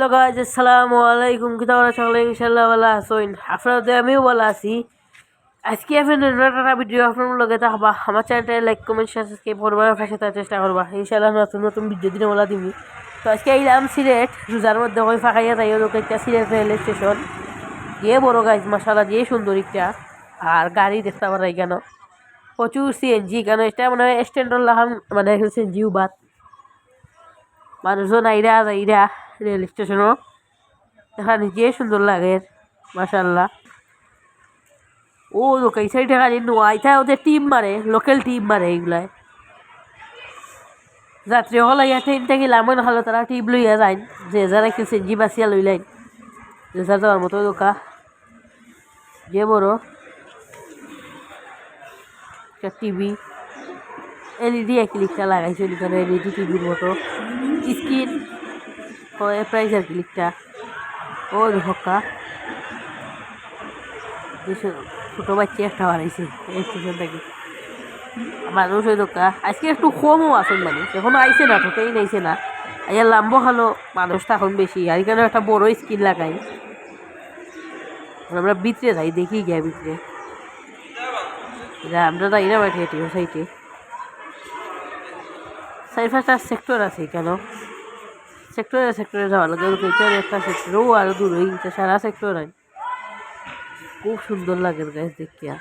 Hello guys আসসালামু আলাইকুম। কি তোমরা সকলে ইনশাল্লাহ ভালো আছেন আপনাদের আমিও ভালো আছি। আজকে আপনাদের একটা ভিডিও আপনার লগে থাকবা আমার চ্যানেলটা লাইক কমেন্ট শেয়ার সাবস্ক্রাইব করবার পাশে থাকার চেষ্টা করবা। ইনশাল্লাহ নতুন নতুন ভিডিও দিনে বলা দিবি। তো আজকে এইলাম সিলেট, রোজার মধ্যে ওই ফাঁকাইয়া যাই ওদের একটা সিলেট রেল স্টেশন যে বড় গাইজ মশালা যে সুন্দর একটা। আর গাড়ি দেখতে পারা কেন প্রচুর সিএনজি কেন এটা মানে স্ট্যান্ডার্ড লাহাম মানে সিএনজিও বাদ মানুষজন আইরা যাইরা। রেল স্টেশনও। এখানে যে সুন্দর লাগে মাসাল্লাহ ও, লোক এই সাইডে খালি নোয়াইটা ওদের টিম মারে লোকাল টিম মারে এইগুলায়। যাত্রী হল ইয়া ট্রেন থেকে লামন হলো তারা টিম লইয়া যায় যে যারা কি সেঞ্জি বাসিয়া লই লাইন। যে যার যাওয়ার মতো দোকা। যে বড়। একটা টিভি এলইডি ক্লিকটা লাগাইছে এখানে এলইডি টিভির মতো। স্ক্রিন। ও প্রাইজের ক্লিকটা ও হকা ছোটো বাচ্চা একটা বাড়াইছে এই স্টেশন থেকে। মানুষ ওই দোকা আজকে একটু কমও আসুন মানুষ এখনও আইসে না, ঠোকেই নাইছে না। আইয়া লাম্ব খালো, মানুষ তখন বেশি। আর এখানে একটা বড় স্ক্রিন লাগাই। আমরা ভিতরে যাই, দেখি গিয়া ভিতরে। আমরা যাই না বাড়ি সাইটে চারি পাঁচটা সেক্টর আছে কেন? সেক্টরে সেক্টরে যাওয়া লাগে এখানে একটা সেক্টরও আরও দূর হয়ে গেছে সারা সেক্টর হয় খুব সুন্দর লাগে গাছ দেখিয়া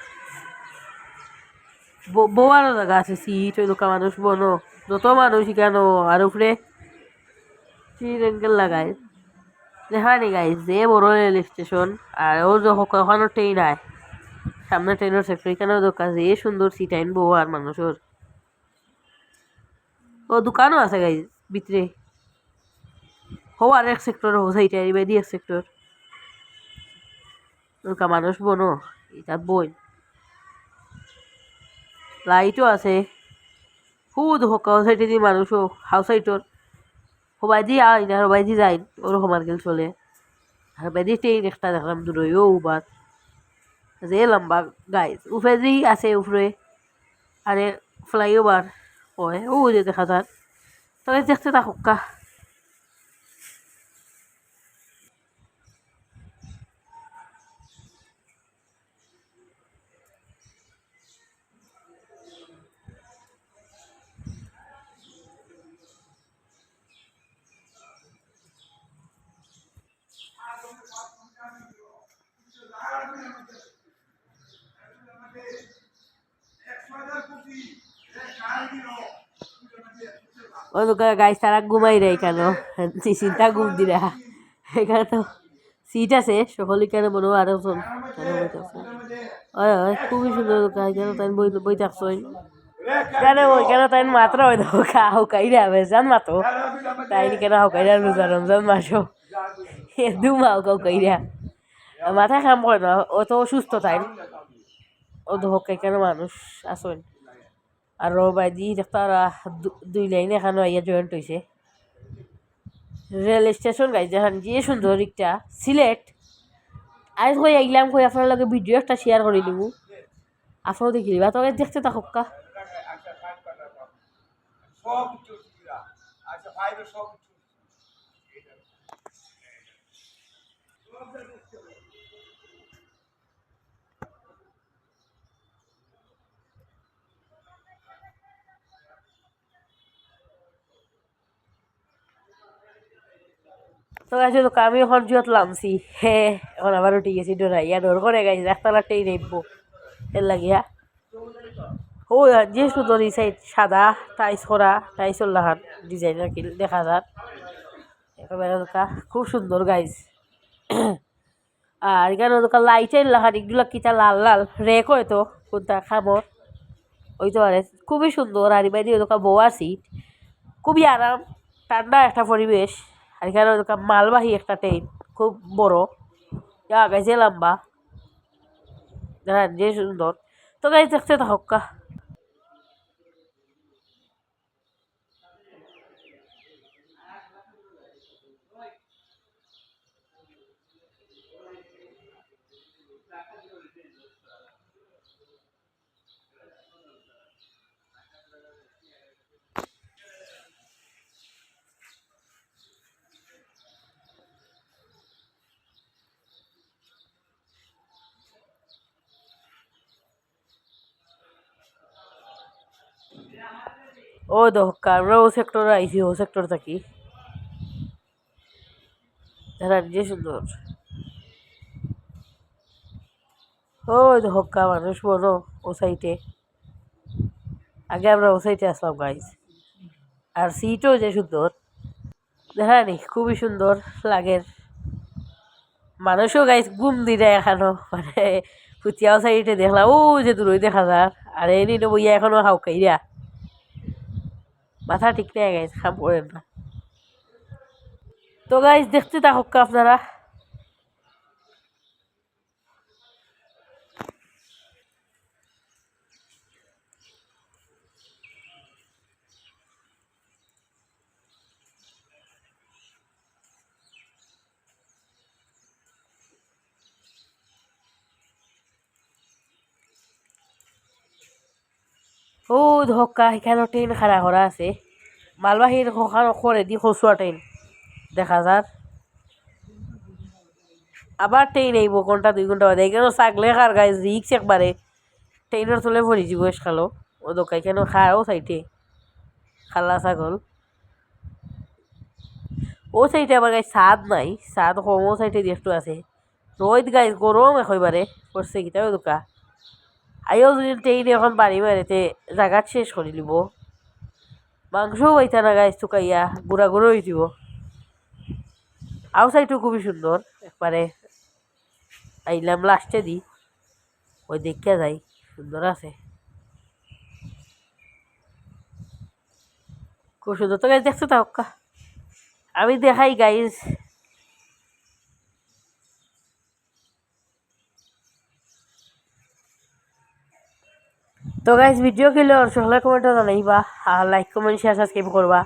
বউয়ারও জায়গা আছে সিট ওই দোকান মানুষ বনো যত মানুষ কেন আর উপরে এঙ্গেল লাগায় দেখা নি গাই যে বড় রেল স্টেশন আর ও ওখানে ট্রেন আয় সামনে ট্রেনের সেক্টর এখানেও দোকান যে সুন্দর সিট আইন বউ আর মানুষের ও দোকানও আছে গাই ভিতরে হো আর এক সেক্টর হো সাইটে আর বেদি এক সেক্টর ওরকা মানুষ বনো, এটা বই। লাইটও আছে। খুদ হোকা সাইটে দি মানুষও হাউস সাইটর। সবাই দি আই না, সবাই দি যাই ওরকম আর গেল চলে। সবাই দি ট্রেন একটা দেখলাম দূরই ও উবার যে লম্বা গাইজ উফে দি আছে উপরে আরে ফ্লাইওভার হয়, ও যে দেখা যার তবে দেখতে থাকুক ওই গাইজ তারা ঘুমাই রে কেন? চিন্তা ঘুম দিরা এখানে তো সিট আছে। সকলে কেন মনে হয় জন। খুবই সুন্দর কেন তাই বই বই থাকছো? কেন ওই কেন তাই মাত্র দেখো খা হকাইরা বেজান মাতো। তাই কেন হকাইরা রোজা রমজান মাসো দু মাথায় কাম করে না? ও তো অসুস্থ তাই। ও ধোকাই কেন মানুষ? আসেন আর বাইদি তারা দুই লাইন এখানে আইয়া জয়েন্ট হয়েছে রেল স্টেশন গাই যেখান যে সুন্দর একটা সিলেট আজ কই আইলাম কই আপনার লগে ভিডিও একটা শেয়ার করে দিব আপনারও দেখি দিবা তবে দেখতে থাকুক কা। তো গাছে তো আমি এখন জিয়ত লামছি। হে, এখন আবার উঠে গেছি ডোরাইয়া ডোর করে গেছি একতলা ট্রেন নেব। এর লাগিয়া ও, যে সুন্দর এই সাইড সাদা টাইস করা টাইসর লাহান ডিজাইন আর কি, দেখা যার একেবারে খুব সুন্দর গাইজ আর এখানে দোকা লাইটের লাহান এগুলো কিটা লাল লাল রেক হয়তো কোনটা খামর? ওই তো আরে, খুবই সুন্দর, আর বাইরে দোকা বোয়া সিট খুবই আরাম, ঠান্ডা একটা পরিবেশ। আর এখানে মালবাহী একটা ট্রেন খুব বড়। যা গেছে লম্বা। যে সুন্দর। তো গাই দেখতে থাকা ও দহকা আমরা ও সেক্টরে আইছি ও সেক্টর থাকি দাঁড়ান যে সুন্দর ও দহকা মানুষ বড় ও সাইডে আগে আমরা ও সাইডে আসলাম গাইজ আর সিটও যে সুন্দর দেখানি খুবই সুন্দর লাগের মানুষও গাইজ ঘুম দিলে এখানো মানে ফুটিয়াও সাইডে দেখলাম ও যে দূরই দেখা যার আর এনি বইয়া এখনও হাউকাইরা মাথা ঠিক নেই গাইজ খাম করেন না। তো গাইজ দেখতে থাকুক আপনারা। ও ধক্কা এখানে ট্রেন খাড়া করা আছে। মালবাহীর ওখানে করে দি খসুয়া ট্রেন দেখা যার আবার ট্রেন আইব ঘণ্টা দুই ঘণ্টা বাদে। এখানে চাকলে খার গায়ে রিক্স একবারে ট্রেনের তলে ভরি যাব খালো। ও দোকা এখানে খায় ও সাইডে খালা ছাগল। ও সাইডে আবার গাই সাদ নাই। সাদ কম ও সাইডে একটু আছে। রোদ গাই গরম একেবারে কিতা ও দোকা আইও যদি ট্রেন এখন বাড়ি বাড়িতে জাগাত শেষ করে নিব মাংসও পাইতা না গাছ শুকাইয়া গুঁড়া গুঁড়ো হয়ে দিব আউসাইডও খুবই সুন্দর একবারে আইলাম লাস্টে দি ওই দেখিয়া যাই সুন্দর আছে খুব সুন্দর তো গাছ দেখছ তা আমি দেখাই গাইজ তো গাইজ ভিডিও খেলে সকলে কমেন্টে জানাইবা আর লাইক কমেন্ট শেয়ার সাবস্ক্রাইব করবা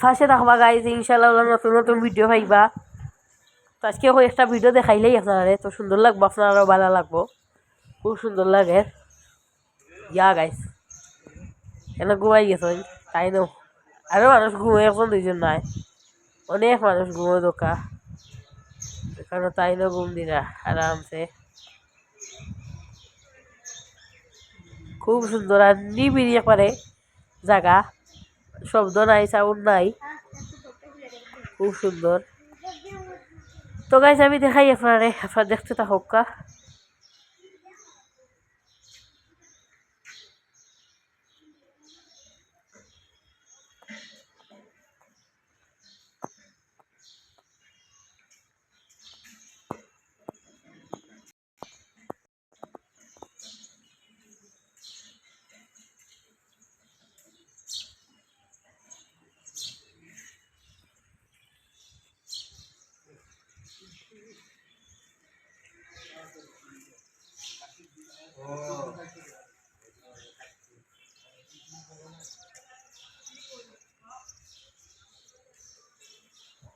ফার্স্টে থাকবা গাইজ ইনশাল্লাহ নতুন নতুন ভিডিও পাইবা। তো আজকে একটা ভিডিও দেখাইলেই আপনারা তো সুন্দর লাগবো আপনারও ভালো লাগবো। খুব সুন্দর লাগে। ইয়া গাইজ কেন ঘুমাই গেছেন তাই নো। আরও মানুষ ঘুমাই এখন দুইজন নাই। অনেক মানুষ ঘুমোয় দোকা এখানে তাই না ঘুম দিনা আরামসে খুব সুন্দর আর নিবিড়ি একবারে জায়গা। শব্দ নাই সাউন্ড নাই। খুব সুন্দর। তো গাইজ আমি দেখাই আপনারে, আপনার দেখতে তা কা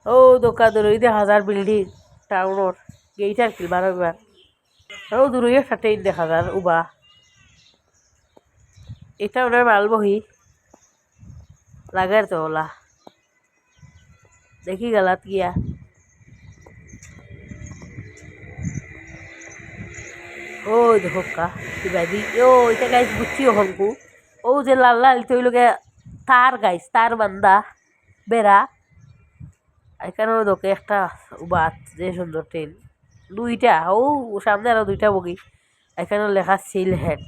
ও দোকা দূরই দেখা যার বিল্ডিং, টাউনের গেইট আর কি, বারো বার। ও দূরই ট্রেন দেখা যার উবা। এটা ওনার মালবহি লাগার তো ওলা। দেখি গেলাত গিয়া। ও দেখোকা কিবা দি ও এটা গাইছ বুঝছি ওখানকু ও যে লাল লাল তৈলকে তার গাইছ তার বান্দা, বেড়া। এখানেও দোকে একটা বাত যে সুন্দর ট্রেন। দুইটা, ও সামনে আরও দুইটা বগি। এখানেও লেখা সিল হেড।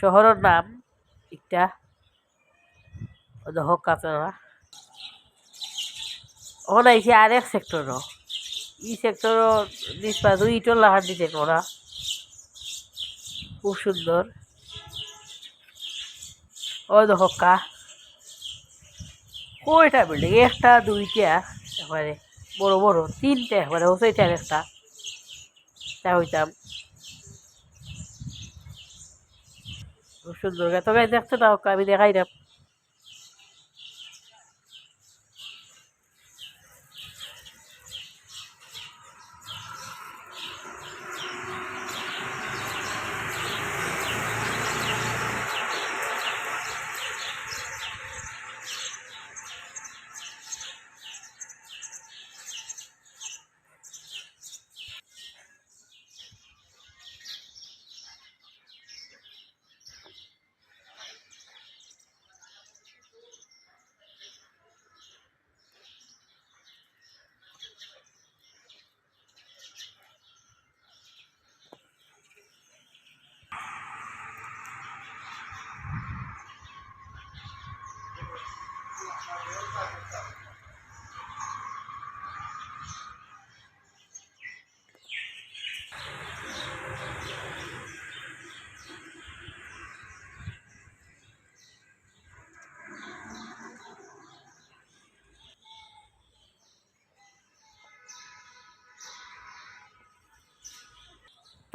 শহরের নাম একটা দহক আপনারা ওখানে আইসি আরেক সেক্টরও। ই সেক্টর নিষ্পাত ইটর লাহার দিতে ওরা। খুব সুন্দর। ও দহকা কয়টা বিল্ডিং একটা, দুইটা, একবারে বড় বড়, তিনটে একবারে হোসাইটার একটা। তা হইতাম। খুব সুন্দর। তবে দেখতে দাও আমি দেখাই দাম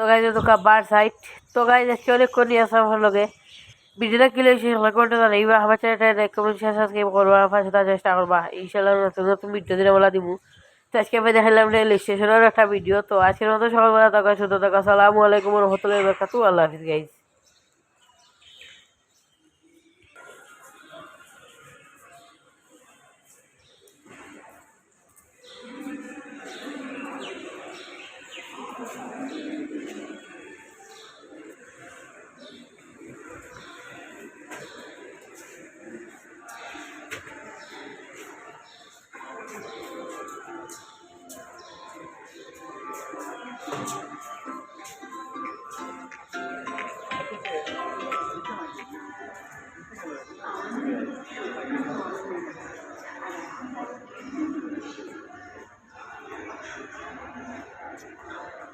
গাইজ তোকা বার সাইড তো গাইজ, আজকে অনেকক্ষণ নিয়ে আসা আমার লগে। ভিডিওটা কিলে শেষ করতে জানাই এইবার আমার চ্যানেলটা শেষ আজকে করবা। পাশে তার চেষ্টা করবা। ইনশাল্লাহ নতুন নতুন ভিডিও দিনে বলা দিব। তো আজকে আমি দেখালাম রেল স্টেশনের একটা ভিডিও তো আজকের মতো সকালবেলা থাকা শুধু থাকা। সালামু আলাইকুম রহমতুল্লাহ বরকাতু আল্লাহ হাফিজ গাইজ